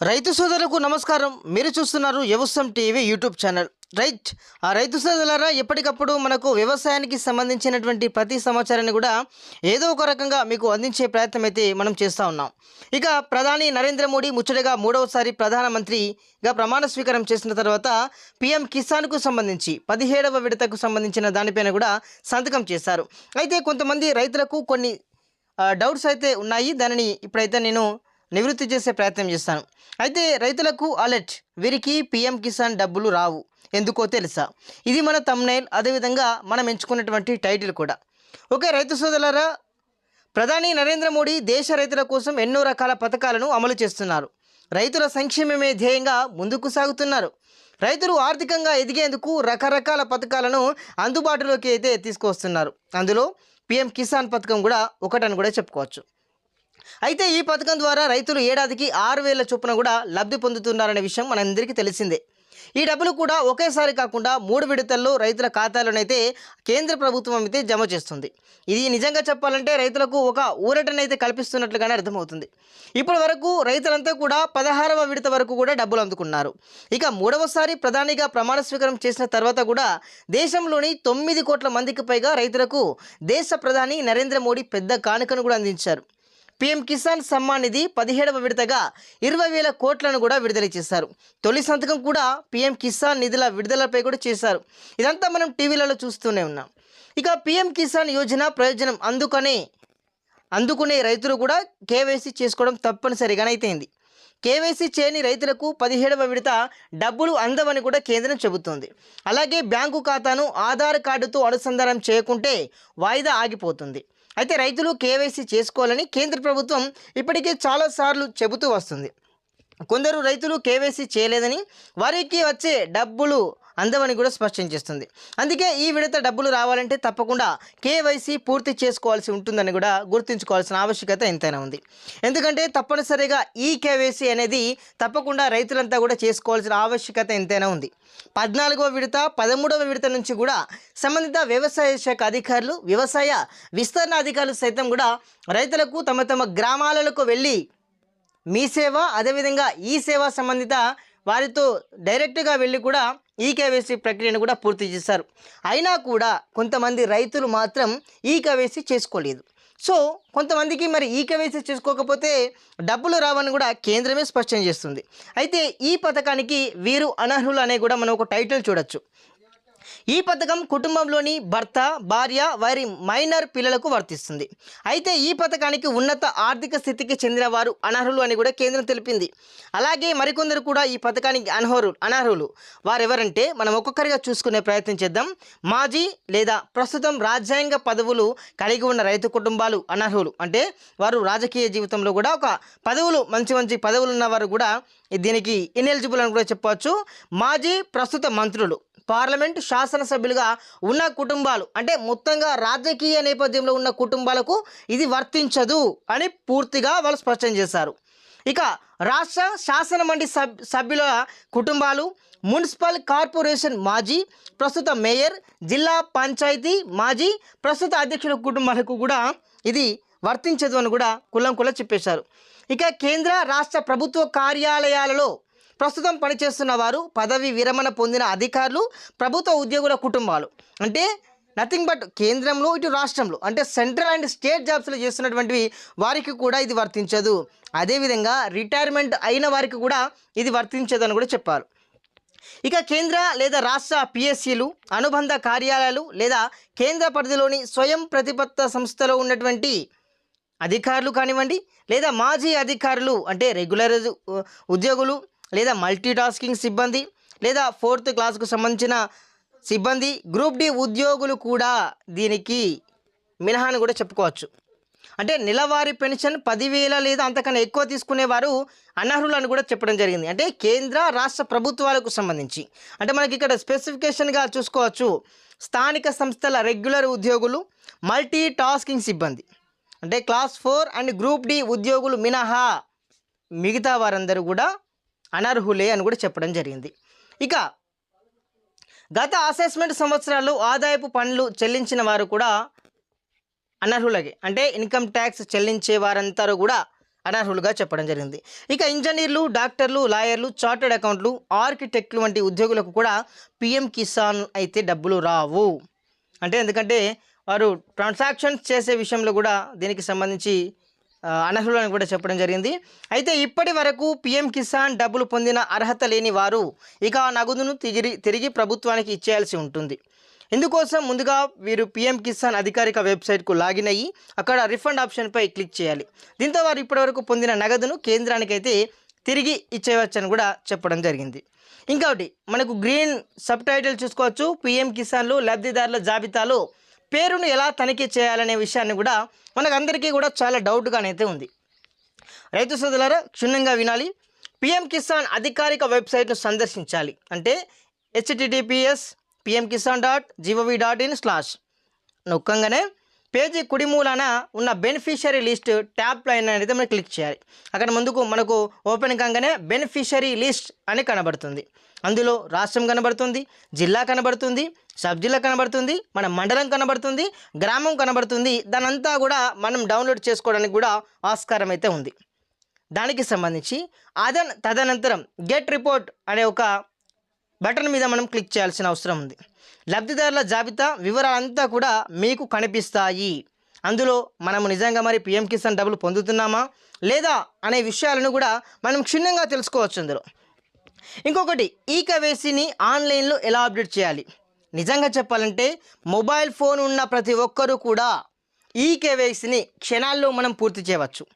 రైతు సోదరులకు నమస్కారం. మీరు చూస్తున్నారు వ్యవసాయం టీవీ యూట్యూబ్ ఛానల్. రైట్ ఆ రైతు సోదరులారా ఎప్పటికప్పుడు మనకు వ్యవసాయానికి సంబంధించినటువంటి ప్రతి సమాచారాన్ని కూడా ఏదో ఒక రకంగా మీకు అందించే ప్రయత్నం అయితే మనం చేస్తూ ఉన్నాం. ఇక ప్రధాని నరేంద్ర మోడీ ముచ్చటగా మూడవసారి ప్రధానమంత్రిగా ప్రమాణ స్వీకారం చేసిన తర్వాత పీఎం కిసాన్కు సంబంధించి పదిహేడవ విడతకు సంబంధించిన దానిపైన కూడా సంతకం చేశారు. అయితే కొంతమంది రైతులకు కొన్ని డౌట్స్ అయితే ఉన్నాయి. దానిని ఇప్పుడైతే నేను నివృత్తి చేసే ప్రయత్నం చేస్తాను. అయితే రైతులకు అలర్ట్ వీరికి పిఎం కిసాన్ డబ్బులు రావు. ఎందుకో తెలుసా? ఇది మన తమ్నైల్ అదేవిధంగా మనం ఎంచుకున్నటువంటి టైటిల్ కూడా. ఓకే రైతు సోదరులరా ప్రధాని నరేంద్ర మోడీ దేశ రైతుల కోసం ఎన్నో రకాల పథకాలను అమలు చేస్తున్నారు. రైతుల సంక్షేమమే ధ్యేయంగా ముందుకు సాగుతున్నారు. రైతులు ఆర్థికంగా ఎదిగేందుకు రకరకాల పథకాలను అందుబాటులోకి అయితే తీసుకొస్తున్నారు అందులో పిఎం కిసాన్ పథకం కూడా ఒకటని కూడా చెప్పుకోవచ్చు. అయితే ఈ పథకం ద్వారా రైతులు ఏడాదికి ఆరు వేల చొప్పున కూడా లబ్ధి పొందుతున్నారనే విషయం మనందరికీ తెలిసిందే. ఈ డబ్బులు కూడా ఒకేసారి కాకుండా మూడు విడతల్లో రైతుల ఖాతాలోనైతే కేంద్ర ప్రభుత్వం అయితే జమ చేస్తుంది. ఇది నిజంగా చెప్పాలంటే రైతులకు ఒక ఊరటనైతే కల్పిస్తున్నట్లుగానే అర్థమవుతుంది. ఇప్పటి వరకు రైతులంతా కూడా పదహారవ విడత వరకు కూడా డబ్బులు అందుకున్నారు. ఇక మూడవసారి ప్రధానిగా ప్రమాణ స్వీకారం చేసిన తర్వాత కూడా దేశంలోని తొమ్మిది కోట్ల మందికి పైగా రైతులకు దేశ ప్రధాని నరేంద్ర మోడీ పెద్ద కానుకను కూడా అందించారు. పీఎం కిసాన్ సమ్మాన్ నిధి పదిహేడవ విడతగా ఇరవై వేల కోట్లను కూడా విడుదల చేశారు. తొలి సంతకం కూడా పీఎం కిసాన్ నిధుల విడుదలపై కూడా చేశారు. ఇదంతా మనం టీవీలలో చూస్తూనే ఉన్నాం. ఇక పీఎం కిసాన్ యోజన ప్రయోజనం అందుకనే అందుకునే రైతులు కూడా కేవైసీ చేసుకోవడం తప్పనిసరిగానైతే అయింది కేవైసీ చేయని రైతులకు పదిహేడవ విడత డబ్బులు అందవని కూడా కేంద్రం చెబుతోంది. అలాగే బ్యాంకు ఖాతాను ఆధార్ కార్డుతో అనుసంధానం చేయకుంటే వాయిదా ఆగిపోతుంది. అయితే రైతులు కేవైసీ చేసుకోవాలని కేంద్ర ప్రభుత్వం ఇప్పటికే చాలాసార్లు చెబుతూ వస్తుంది. కొందరు రైతులు కేవైసీ చేయలేదని వారికి వచ్చే డబ్బులు అందవని కూడా స్పష్టం చేస్తుంది. అందుకే ఈ విడత డబ్బులు రావాలంటే తప్పకుండా కేవైసీ పూర్తి చేసుకోవాల్సి ఉంటుందని కూడా గుర్తుంచుకోవాల్సిన ఆవశ్యకత ఎంతైనా ఉంది. ఎందుకంటే తప్పనిసరిగా ఈ కేవైసీ అనేది తప్పకుండా రైతులంతా కూడా చేసుకోవాల్సిన ఆవశ్యకత ఎంతైనా ఉంది. పద్నాలుగవ విడత పదమూడవ విడత నుంచి కూడా సంబంధిత వ్యవసాయ శాఖ అధికారులు వ్యవసాయ విస్తరణ అధికారులు సైతం కూడా రైతులకు తమ తమ గ్రామాలకు వెళ్ళి మీ సేవ అదేవిధంగా ఈ సేవ సంబంధిత వారితో డైరెక్ట్గా వెళ్ళి కూడా ఈ కేవైసీ ప్రక్రియను కూడా పూర్తి చేశారు. అయినా కూడా కొంతమంది రైతులు మాత్రం ఈ కేవైసీ చేసుకోలేదు. సో కొంతమందికి మరి ఈ కేవైసీ చేసుకోకపోతే డబ్బులు రావని కూడా కేంద్రమే స్పష్టం చేస్తుంది. అయితే ఈ పథకానికి వీరు అనర్హులు అనే కూడా మనం ఒక టైటిల్ చూడొచ్చు. ఈ పథకం కుటుంబంలోని భర్త భార్య వారి మైనర్ పిల్లలకు వర్తిస్తుంది. అయితే ఈ పథకానికి ఉన్నత ఆర్థిక స్థితికి చెందిన వారు అనర్హులు అని కూడా కేంద్రం తెలిపింది. అలాగే మరికొందరు కూడా ఈ పథకానికి అనర్హులు అనర్హులు. వారెవరంటే మనం ఒక్కొక్కరిగా చూసుకునే ప్రయత్నం చేద్దాం. మాజీ లేదా ప్రస్తుతం రాజ్యాంగ పదవులు కలిగి ఉన్న రైతు కుటుంబాలు అనర్హులు. అంటే వారు రాజకీయ జీవితంలో కూడా ఒక పదవులు మంచి మంచి పదవులు ఉన్నవారు కూడా దీనికి ఇనెలిజిబుల్ అని కూడా చెప్పవచ్చు. మాజీ ప్రస్తుత మంత్రులు పార్లమెంట్ శాసనసభ్యులుగా ఉన్న కుటుంబాలు అంటే మొత్తంగా రాజకీయ నేపథ్యంలో ఉన్న కుటుంబాలకు ఇది వర్తించదు అని పూర్తిగా వాళ్ళు స్పష్టం చేశారు. ఇక రాష్ట్ర శాసన మండలి సబ్ సభ్యుల కుటుంబాలు మున్సిపల్ కార్పొరేషన్ మాజీ ప్రస్తుత మేయర్ జిల్లా పంచాయతీ మాజీ ప్రస్తుత అధ్యక్షుల కుటుంబాలకు కూడా ఇది వర్తించదు అని కూడా కులం కుల చెప్పేశారు. ఇక కేంద్ర రాష్ట్ర ప్రభుత్వ కార్యాలయాలలో ప్రస్తుతం పనిచేస్తున్న వారు పదవి విరమణ పొందిన అధికారులు ప్రభుత్వ ఉద్యోగుల కుటుంబాలు. అంటే నథింగ్ బట్ కేంద్రంలో ఇటు రాష్ట్రంలో. అంటే సెంట్రల్ అండ్ స్టేట్ జాబ్స్లో చేస్తున్నటువంటివి వారికి కూడా ఇది వర్తించదు. అదేవిధంగా రిటైర్మెంట్ అయిన వారికి కూడా ఇది వర్తించదు అని కూడా చెప్పారు. ఇక కేంద్ర లేదా రాష్ట్ర పిఎస్సీలు అనుబంధ కార్యాలయాలు లేదా కేంద్ర పరిధిలోని స్వయం ప్రతిపత్త సంస్థలో ఉన్నటువంటి అధికారులు కానివ్వండి లేదా మాజీ అధికారులు అంటే రెగ్యులర్ ఉద్యోగులు లేదా మల్టీ టాస్కింగ్ సిబ్బంది లేదా ఫోర్త్ క్లాస్కు సంబంధించిన సిబ్బంది గ్రూప్ డి ఉద్యోగులు కూడా దీనికి మినహాను కూడా చెప్పుకోవచ్చు. అంటే నెలవారీ పెన్షన్ పదివేల లేదా అంతకన్నా ఎక్కువ తీసుకునేవారు అనర్హులను కూడా చెప్పడం జరిగింది. అంటే కేంద్ర రాష్ట్ర ప్రభుత్వాలకు సంబంధించి. అంటే మనకి ఇక్కడ స్పెసిఫికేషన్గా చూసుకోవచ్చు. స్థానిక సంస్థల రెగ్యులర్ ఉద్యోగులు మల్టీ టాస్కింగ్ సిబ్బంది. అంటే class four and group D ఉద్యోగులు మినహా మిగతా వారందరూ కూడా అనర్హులే అని కూడా చెప్పడం జరిగింది. ఇక గత అసెస్మెంట్ సంవత్సరాల్లో ఆదాయపు పన్నులు చెల్లించిన వారు కూడా అనర్హులకి అంటే ఇన్కమ్ ట్యాక్స్ చెల్లించే వారంతా కూడా అనర్హులుగా చెప్పడం జరిగింది. ఇక ఇంజనీర్లు డాక్టర్లు లాయర్లు చార్టర్డ్ అకౌంట్లు ఆర్కిటెక్ట్లు వంటి ఉద్యోగులకు కూడా పిఎం కిసాన్ అయితే డబ్బులు రావు. అంటే ఎందుకంటే వారు ట్రాన్సాక్షన్స్ చేసే విషయంలో కూడా దీనికి సంబంధించి అనర్హులని కూడా చెప్పడం జరిగింది. అయితే ఇప్పటి వరకు పిఎం కిసాన్ డబ్బులు పొందిన అర్హత లేని వారు ఇక ఆ నగదును తిరిగి తిరిగి ప్రభుత్వానికి ఇచ్చేయాల్సి ఉంటుంది. ఇందుకోసం ముందుగా వీరు పిఎం కిసాన్ అధికారిక వెబ్సైట్కు లాగిన్ అయ్యి అక్కడ రిఫండ్ ఆప్షన్పై క్లిక్ చేయాలి. దీంతో వారు ఇప్పటివరకు పొందిన నగదును కేంద్రానికైతే తిరిగి ఇచ్చేయవచ్చని కూడా చెప్పడం జరిగింది. ఇంకొకటి మనకు గ్రీన్ సబ్ టైటిల్ చూసుకోవచ్చు. పిఎం కిసాన్లు లబ్ధిదారుల జాబితాలో పేరును ఎలా తనిఖీ చేయాలనే విషయాన్ని కూడా మనకు అందరికీ కూడా చాలా డౌట్గానైతే ఉంది. రైతు సోదరులారా క్షుణ్ణంగా వినాలి. పిఎం కిసాన్ అధికారిక వెబ్సైట్ను సందర్శించాలి. అంటే HTTPS PM Kisan dot gov dot in slash నొక్కంగానే page కుడి మూలాన ఉన్న బెనిఫిషరీ లిస్ట్ ట్యాబ్ లైన్ అనేది మనం క్లిక్ చేయాలి. అక్కడ ముందుకు మనకు ఓపెన్ కాగానే బెనిఫిషరీ లిస్ట్ అని కనబడుతుంది. అందులో రాష్ట్రం కనబడుతుంది జిల్లా కనబడుతుంది సబ్ జిల్లా కనబడుతుంది మన మండలం కనబడుతుంది గ్రామం కనబడుతుంది. దానంతా కూడా మనం డౌన్లోడ్ చేసుకోవడానికి కూడా ఆస్కారం అయితే ఉంది. దానికి సంబంధించి అదన్ తదనంతరం గెట్ రిపోర్ట్ అనే ఒక బటన్ మీద మనం క్లిక్ చేయాల్సిన అవసరం ఉంది. లబ్ధిదారుల జాబితా వివరాలంతా కూడా మీకు కనిపిస్తాయి. అందులో మనము నిజంగా మరి పిఎం కిసాన్ డబ్బులు పొందుతున్నామా? లేదా అనే విషయాలను కూడా మనం క్షుణ్ణంగా తెలుసుకోవచ్చు అందులో. ఇంకొకటి ఈ కేవైసీని ఆన్లైన్లో ఎలా అప్డేట్ చేయాలి? నిజంగా చెప్పాలంటే మొబైల్ ఫోన్ ఉన్న ప్రతి ఒక్కరూ కూడా ఈ కేవైసీని క్షణాల్లో మనం పూర్తి చేయవచ్చు.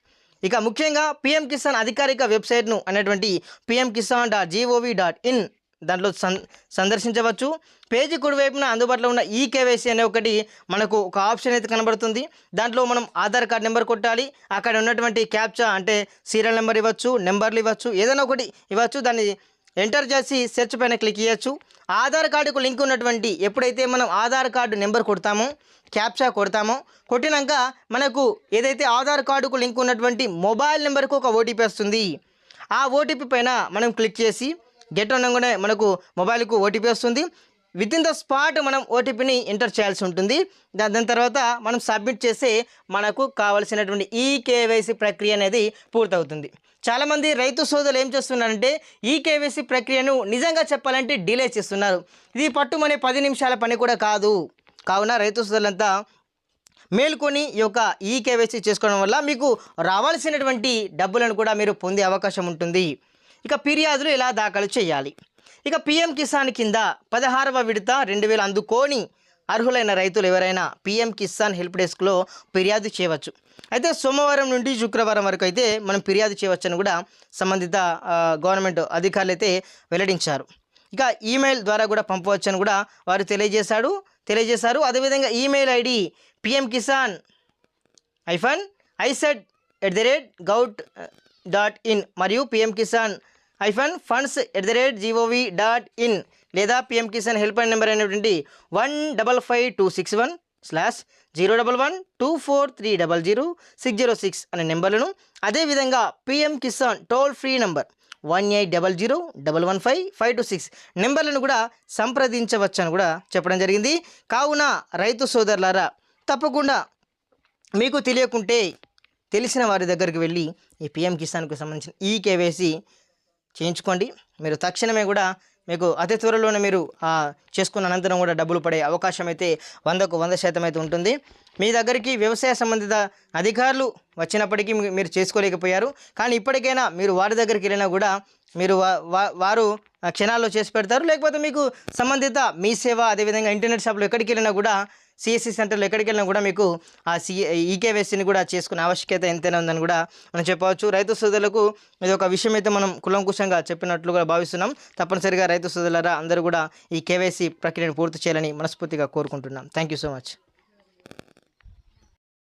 ఇక ముఖ్యంగా పిఎం కిసాన్ అధికారిక వెబ్సైట్ను అనేటువంటి PM Kisan dot gov dot in దాంట్లో సం సందర్శించవచ్చు. పేజీ కుడివైపున అందుబాటులో ఉన్న ఈ కేవైసీ అనే ఒకటి మనకు ఒక ఆప్షన్ అయితే కనబడుతుంది. దాంట్లో మనం ఆధార్ కార్డ్ నెంబర్ కొట్టాలి. అక్కడ ఉన్నటువంటి క్యాప్చా అంటే సీరియల్ నెంబర్ ఇవ్వచ్చు నెంబర్లు ఇవ్వచ్చు ఏదైనా ఒకటి ఇవ్వచ్చు. దాన్ని ఎంటర్ చేసి సెర్చ్ పైన క్లిక్ చేయొచ్చు. ఆధార్ కార్డుకు లింక్ ఉన్నటువంటి ఎప్పుడైతే మనం ఆధార్ కార్డు నెంబర్ కొడతామో క్యాప్చా కొడతామో కొట్టినాక మనకు ఏదైతే ఆధార్ కార్డుకు లింక్ ఉన్నటువంటి మొబైల్ నెంబర్కు ఒక ఓటీపీ వస్తుంది. ఆ ఓటీపీ పైన మనం క్లిక్ చేసి గెట్ అనగానే మనకు మొబైల్కు ఓటీపీ వస్తుంది. విత్ ఇన్ ద స్పాట్ మనం ఓటీపీని ఎంటర్ చేయాల్సి ఉంటుంది. దాని తర్వాత మనం సబ్మిట్ చేసి మనకు కావలసినటువంటి ఈ కేవైసీ ప్రక్రియ అనేది పూర్తవుతుంది. చాలామంది రైతు సోదరులు ఏం చేస్తున్నారంటే ఈ కేవైసీ ప్రక్రియను నిజంగా చెప్పాలంటే డిలే చేస్తున్నారు. ఇది పట్టుమనే పది నిమిషాల పని కూడా కాదు. కావున రైతు సోదరులంతా మేల్కొని ఈ యొక్క ఈ కేవైసీ చేసుకోవడం వల్ల మీకు రావాల్సినటువంటి డబ్బులను కూడా మీరు పొందే అవకాశం ఉంటుంది. ఇక ఫిర్యాదులు ఎలా దాఖలు చేయాలి? ఇక పిఎం కిసాన్ కింద పదహారవ విడత రెండు వేలు అందుకోని అర్హులైన రైతులు ఎవరైనా పిఎం కిసాన్ హెల్ప్ డెస్క్లో ఫిర్యాదు చేయవచ్చు. అయితే సోమవారం నుండి శుక్రవారం వరకు అయితే మనం ఫిర్యాదు చేయవచ్చని కూడా సంబంధిత గవర్నమెంట్ అధికారులు అయితే వెల్లడించారు. ఇక ఈమెయిల్ ద్వారా కూడా పంపవచ్చని కూడా వారు తెలియజేశాడు తెలియజేశారు. అదేవిధంగా email ID PM Kisan hyphen ICT at the rate gov dot in మరియు PM Kisan hyphen funds at the rate gov dot in లేదా PM Kisan helpline number అనేటువంటి one double five two six one slash zero double one two four three double zero six zero six అనే నెంబర్లను అదేవిధంగా PM Kisan toll free number one eight double zero double one five five two six నెంబర్లను కూడా సంప్రదించవచ్చు అని కూడా చెప్పడం జరిగింది. కావున రైతు సోదరులారా తప్పకుండా మీకు తెలియకుంటే తెలిసిన వారి దగ్గరికి వెళ్ళి ఈ పిఎం కిసాన్కు సంబంధించిన ఈ కేవైసీ చేయించుకోండి. మీరు తక్షణమే కూడా మీకు అతి త్వరలోనే మీరు చేసుకున్న అనంతరం కూడా డబ్బులు పడే అవకాశం అయితే వందకు వంద శాతం అయితే ఉంటుంది. మీ దగ్గరికి వ్యవసాయ సంబంధిత అధికారులు వచ్చినప్పటికీ మీరు చేసుకోలేకపోయారు. కానీ ఇప్పటికైనా మీరు వారి దగ్గరికి వెళ్ళినా కూడా మీరు వారు ఆ క్షణాల్లో చేసి పెడతారు. లేకపోతే మీకు సంబంధిత మీ సేవ అదేవిధంగా ఇంటర్నెట్ షాప్లో ఎక్కడికి వెళ్ళినా కూడా సిఎస్సి సెంటర్లో ఎక్కడికి వెళ్ళినా కూడా మీకు ఆ సి ఈకేవైసీని కూడా చేసుకునే ఆవశ్యకత ఎంతైనా ఉందని కూడా మనం చెప్పవచ్చు. రైతు సోదరులకు ఇది ఒక విషయం అయితే మనం కులంకుశంగా చెప్పినట్లుగా భావిస్తున్నాం. తప్పనిసరిగా రైతు సోదరులరా అందరూ కూడా ఈ కేవైసీ ప్రక్రియను పూర్తి చేయాలని మనస్ఫూర్తిగా కోరుకుంటున్నాం. Thank you so much